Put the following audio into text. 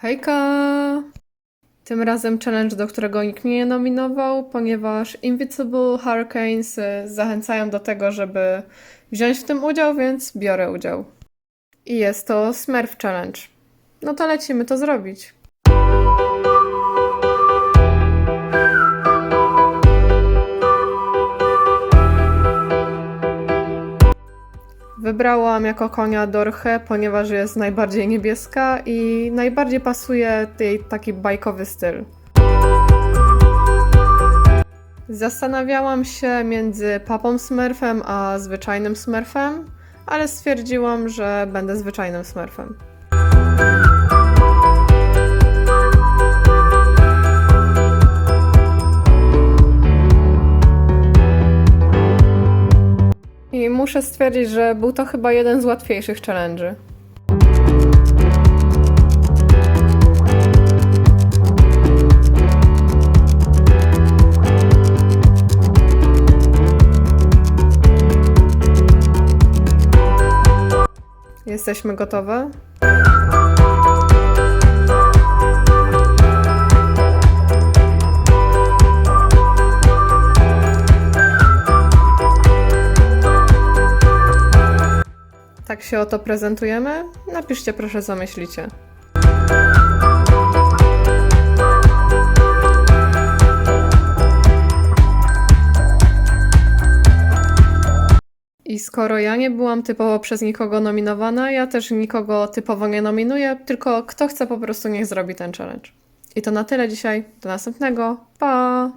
Hejka! Tym razem challenge, do którego nikt mnie nie nominował, ponieważ Invisible Hurricanes y, zachęcają do tego, żeby wziąć w tym udział, więc biorę udział. I jest to Smurf Challenge. No to lecimy to zrobić. Wybrałam jako konia Dorchę, ponieważ jest najbardziej niebieska i najbardziej pasuje tej taki bajkowy styl. Zastanawiałam się między papą Smurfem a zwyczajnym Smurfem, ale stwierdziłam, że będę zwyczajnym Smurfem. Muszę stwierdzić, że był to chyba jeden z łatwiejszych challenge'y. Jesteśmy gotowe? Tak się oto prezentujemy? Napiszcie proszę, co myślicie. I skoro ja nie byłam typowo przez nikogo nominowana, ja też nikogo typowo nie nominuję, tylko kto chce po prostu niech zrobi ten challenge. I to na tyle dzisiaj. Do następnego. Pa!